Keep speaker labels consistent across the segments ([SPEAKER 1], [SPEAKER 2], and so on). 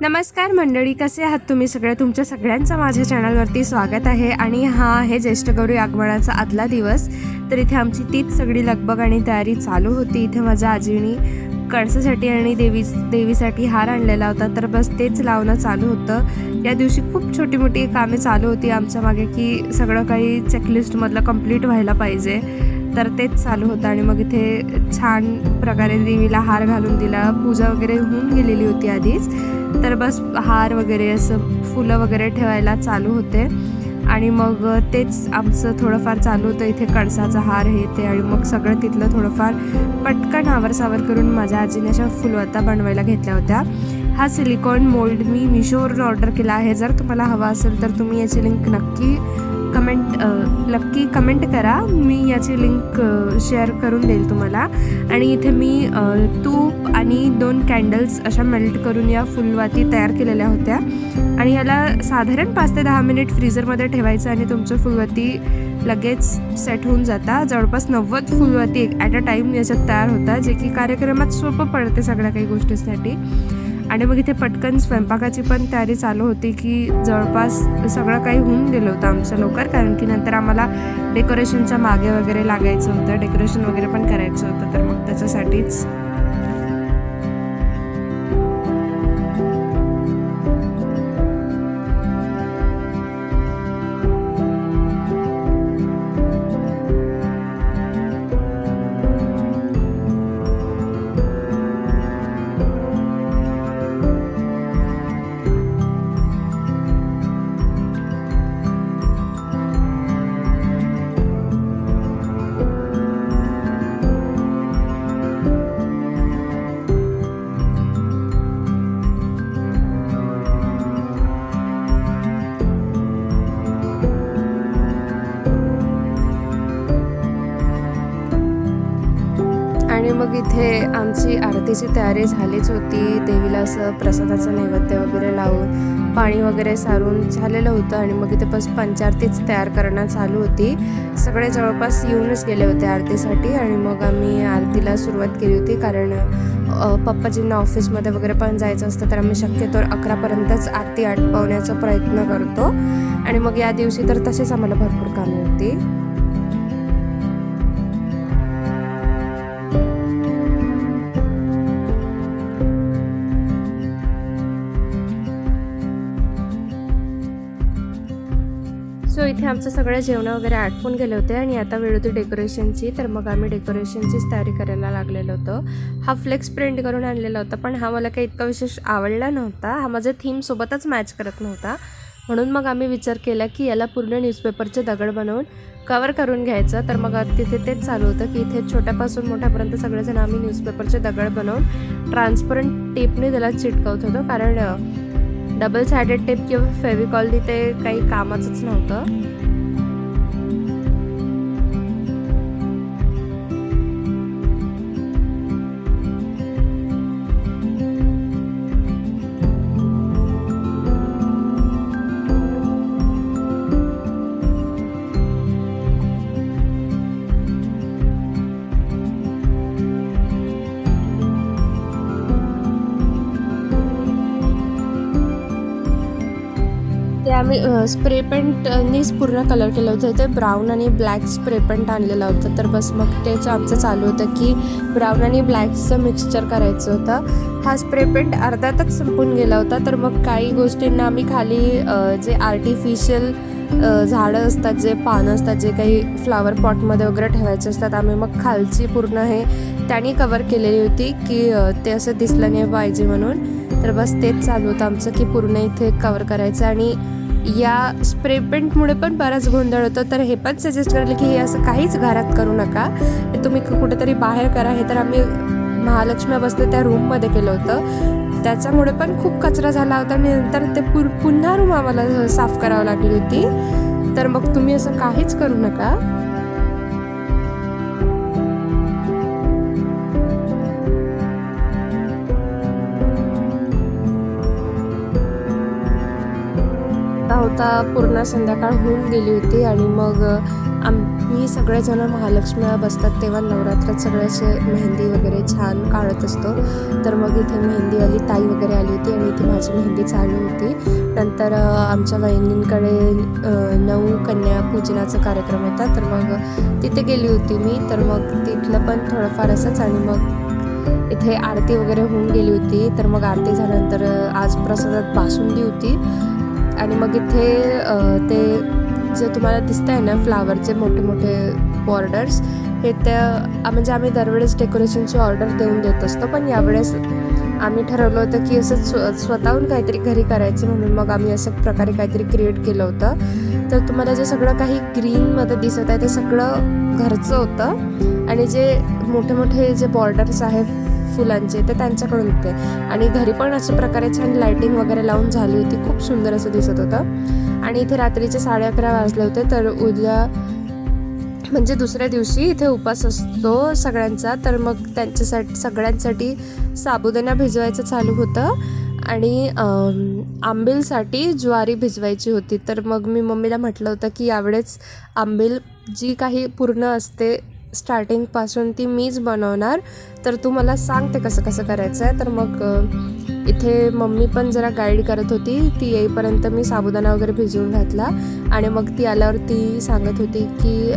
[SPEAKER 1] नमस्कार मंडळी कसे आहात तुम्ही सगळे? तुमच्या सगळ्यांचं माझ्या चॅनलवरती स्वागत आहे आणि हा आहे ज्येष्ठ गौरी आगमनाचा आदला दिवस. तर इथे आमची तीच सगळी लगबग आणि तयारी चालू होती. इथे माझ्या आजीनी कणसासाठी आणि देवी देवीसाठी हार आणलेला होता. तर बस तेच लावणं चालू होतं. या दिवशी खूप छोटी मोठी कामे चालू होती आमच्या मागे की सगळं काही चेकलिस्टमधलं कंप्लीट व्हायला पाहिजे. तर तेच चालू होतं आणि मग इथे छान प्रकारे देवीला हार घालून दिला. पूजा वगैरे होऊन गेलेली होती आधीच. तर बस हार वगैरे असं फुलं वगैरे ठेवायला चालू होते. आणि मग तेच आमचं थोडंफार चालू होतं. इथे कणसाचा हार हे ते आणि मग सगळं तिथलं थोडंफार पटकन आवर करून माझ्या आजीने अशा फुलवता बनवायला घेतल्या होत्या. हा सिलिकॉन मोल्ड मी मिशोवरून ऑर्डर केला आहे. जर तुम्हाला हवा असेल तर तुम्ही याची लिंक नक्की कमेंट नक्की कमेंट करा. मी याची लिंक शेअर करून देईल तुम्हाला. आणि इथे मी तूप आणि दोन कॅन्डल्स अशा मेल्ट करून या फुलवाती तयार केलेल्या होत्या. आणि याला साधारण पाच ते दहा मिनिट फ्रीझरमध्ये ठेवायचं आणि तुमचं फुलवाती लगेच सेट होऊन जाता. जवळपास नव्वद फुलवाती ॲट अ टाईम याच्यात तयार होता जे की कार्यक्रमात सोपं पडते सगळ्या काही गोष्टींसाठी. आणि मग इथे पटकन स्वयंपाकाची पण तयारी चालू होती की जवळपास सगळं काही होऊन गेलं होतं आमचं लवकर कारण की नंतर आम्हाला डेकोरेशनच्या मागे वगैरे लागायचं होतं डेकोरेशन वगैरे पण करायचं होतं तर मग त्याच्यासाठीच मग इथे आमची आरतीची तयारी झालीच होती. देवीला असं प्रसादाचं नैवेद्य वगैरे लावून पाणी वगैरे सारून झालेलं होतं आणि मग इथे बस पंचारतीच तयार करणं चालू होती. सगळे जवळपास येऊनच गेले होते आरतीसाठी आणि मग आम्ही आरतीला सुरुवात केली होती कारण पप्पाजींना ऑफिसमध्ये वगैरे पण जायचं असतं तर आम्ही शक्यतो अकरापर्यंतच आरती आटपवण्याचा प्रयत्न करतो. आणि मग या दिवशी तर तसेच आम्हाला भरपूर कामे होती. इथे आमचं सगळं जेवणं वगैरे आटपून गेले होते आणि आता वेळ होती डेकोरेशनची तर मग आम्ही डेकोरेशनचीच तयारी करायला लागलेलो होतो. हा फ्लेक्स प्रिंट करून आणलेला होता पण हा मला काही इतका विशेष आवडला नव्हता. हा माझ्या थीमसोबतच मॅच करत नव्हता. म्हणून मग आम्ही विचार केला की याला पूर्ण न्यूजपेपरचे दगड बनवून कवर करून घ्यायचं. तर मग तिथे तेच चालू होतं की इथे छोट्यापासून मोठ्यापर्यंत सगळेजण आम्ही न्यूजपेपरचे दगड बनवून ट्रान्सपरंट टेपने त्याला चिटकवत होतो. कारण डबल सायडेड टेप किंवा फेविकॉल तिथे काही कामाचंच नव्हतं. आम्ही स्प्रे पेंटनीच पूर्ण कलर केलं होतं. ते ब्राऊन आणि ब्लॅक स्प्रे पेंट आणलेलं होतं. तर बस मग तेच आमचं चालू होतं की ब्राऊन आणि ब्लॅकचं मिक्सचर करायचं होतं. हा स्प्रे पेंट अर्ध्यातच संपून गेला होता. तर मग काही गोष्टींना आम्ही खाली जे आर्टिफिशियल झाडं असतात जे पानं असतात जे काही फ्लावर पॉटमध्ये वगैरे ठेवायचे असतात आम्ही मग खालची पूर्ण हे त्यांनी कवर केलेली होती की ते असं दिसलं नाही पाहिजे म्हणून. तर बस तेच चालू होतं आमचं की पूर्ण इथे कवर करायचं आणि या स्प्रे पेंटमुळे पण बराच गोंधळ होतो. तर हे पण सजेस्ट करेल की हे असं काहीच घरात करू नका. हे तुम्ही कुठेतरी बाहेर करा. हे तर आम्ही महालक्ष्मी बसते त्या रूममध्ये केलं होतं. त्याच्यामुळे पण खूप कचरा झाला होता. आणि नंतर ते पु पुन्हा रूम आम्हाला साफ करावं लागली होती. तर मग तुम्ही असं काहीच करू नका. होता पूर्ण संध्याकाळ होऊन गेली होती आणि मग आम्ही सगळेजण महालक्ष्मीला बसतात तेव्हा नवरात्रात सगळ्याचे मेहंदी वगैरे छान काढत असतो. तर मग इथे मेहंदीवाली ताई वगैरे आली होती आणि इथे माझी मेहंदी चालू होती. नंतर आमच्या वहिनींकडे नऊ कन्या पूजनाचा कार्यक्रम होता. तर मग तिथे गेली होती मी. तर मग तिथलं पण थोडंफार असंच आणि मग इथे आरती वगैरे होऊन गेली होती. तर मग आरती झाल्यानंतर आज प्रसादात बासुंदी होती. आणि मग इथे ते जे तुम्हाला दिसत आहे ना फ्लावरचे मोठे मोठे बॉर्डर्स हे त्या म्हणजे आम्ही दरवेळेस डेकोरेशनची ऑर्डर देऊन देत असतो पण यावेळेस आम्ही ठरवलं होतं की असं स्व स्वतःहून काहीतरी घरी करायचं म्हणून मग आम्ही असं प्रकारे काहीतरी क्रिएट केलं होतं. तर तुम्हाला जे सगळं काही ग्रीनमध्ये दिसत आहे ते सगळं घरचं होतं. आणि जे मोठे मोठे जे बॉर्डर्स आहेत फुलांचे ते त्यांच्याकडून होते. आणि घरी पण अशा प्रकारे छान लायटिंग वगैरे लावून झाली होती. खूप सुंदर असं दिसत होतं. आणि इथे रात्रीचे साडे अकरा वाजले होते तर उद्या म्हणजे दुसऱ्या दिवशी इथे उपास असतो सगळ्यांचा. तर मग त्यांच्यासाठी सगळ्यांसाठी साबुदाणा भिजवायचं चालू होतं. आणि आंबीलसाठी ज्वारी भिजवायची होती. तर मग मी मम्मीला म्हटलं होतं की यावेळेस आंबील जी काही पूर्ण असते स्टार्टिंगपासून ती मीच बनवणार. तर तू मला सांग ते कसं कसं करायचं आहे. तर मग इथे मम्मी पण जरा गाईड करत होती. ती येईपर्यंत मी साबुदाणा वगैरे भिजवून घातला. आणि मग ती आल्यावर ती सांगत होती की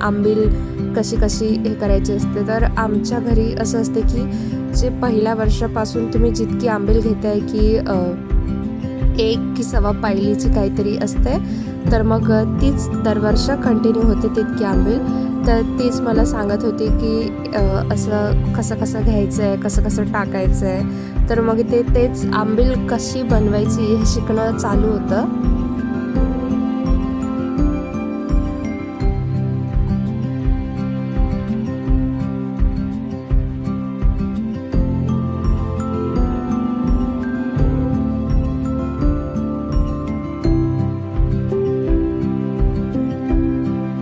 [SPEAKER 1] आंबील कशी कशी हे करायची असते. तर आमच्या घरी असं असते की जे पहिल्या वर्षापासून तुम्ही जितकी आंबील घेताय की एक की सवा पायलीची काहीतरी असते. तर मग तीच दरवर्ष कंटिन्यू होते तितकी आंबील. तर तीच मला सांगत होती की असं कसं कसं घ्यायचं आहे कसं कसं टाकायचं आहे तर मग ते तेच आंबील कशी बनवायची हे शिकणं चालू होतं.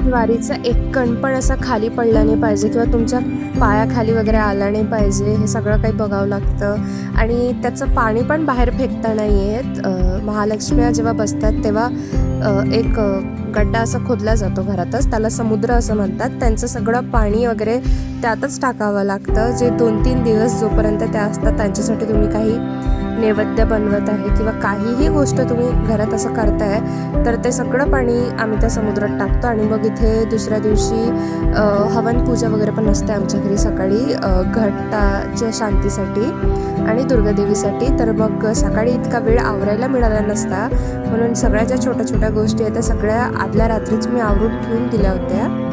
[SPEAKER 1] ज्वारीचा एक कण पण असा खाली पडला नाही पाहिजे किंवा तुमच्या पायाखाली वगैरे आला नाही पाहिजे हे सगळं काही बघावं लागतं. आणि त्याचं पाणी पण बाहेर फेकता नाही येत. महालक्ष्म्या जेव्हा बसतात तेव्हा एक गड्डा असा खोदला जातो घरातच. त्याला समुद्र असं म्हणतात. त्यांचं सगळं पाणी वगैरे त्यातच टाकावं लागतं. जे दोन तीन दिवस जोपर्यंत त्या असतात त्यांच्यासाठी तुम्ही काही नैवेद्य बनवत आहे किंवा काहीही गोष्ट तुम्ही घरात असं करताय तर ते सगळं पाणी आम्ही त्या समुद्रात टाकतो आणि मग इथे दुसऱ्या दिवशी हवन पूजा वगैरे पण असते आमच्या घरी सकाळी अ, घटाच्या शांतीसाठी आणि दुर्गादेवीसाठी. तर मग सकाळी इतका वेळ आवरायला मिळाला नसता म्हणून सगळ्या ज्या छोट्या छोट्या गोष्टी आहेत त्या सगळ्या आदल्या रात्रीच मी आवरून ठेवून दिल्या होत्या.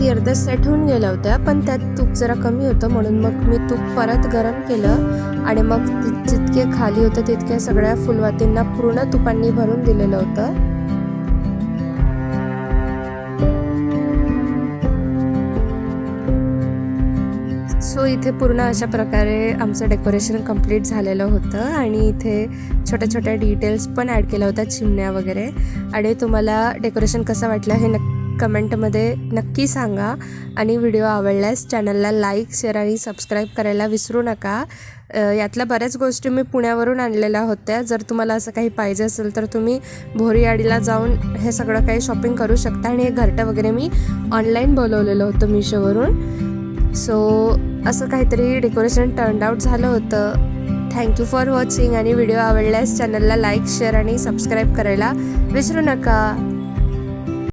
[SPEAKER 1] ती अर्ध्या सेट होऊन गेल्या होत्या पण त्यात तूप जरा कमी होतं म्हणून मग मी तूप परत गरम केलं आणि मग जितके खाली होतं तितक्या सगळ्या फुलवातींना पूर्ण तुपांनी भरून दिलेलं होतं. सो इथे पूर्ण अशा प्रकारे आमचं डेकोरेशन कंप्लीट झालेलं होतं आणि इथे छोट्या छोट्या डिटेल्स पण ॲड केल्या होत्या चिमण्या वगैरे. आणि तुम्हाला डेकोरेशन कसं वाटलं हे नक्की कमेंटमध्ये नक्की सांगा. आणि व्हिडिओ आवडल्यास चॅनलला लाईक शेअर आणि सबस्क्राईब करायला विसरू नका. यातल्या बऱ्याच गोष्टी मी पुण्यावरून आणलेल्या होत्या. जर तुम्हाला असं काही पाहिजे असेल तर तुम्ही भोरीआडीला जाऊन हे सगळं काही शॉपिंग करू शकता. आणि हे घरटं वगैरे मी ऑनलाईन बोलवलेलं होतं मिशोवरून. सो असं काहीतरी डेकोरेशन टर्न आउट झालं होतं. थँक्यू फॉर वॉचिंग आणि व्हिडिओ आवडल्यास चॅनलला लाईक शेअर आणि सबस्क्राईब करायला विसरू नका.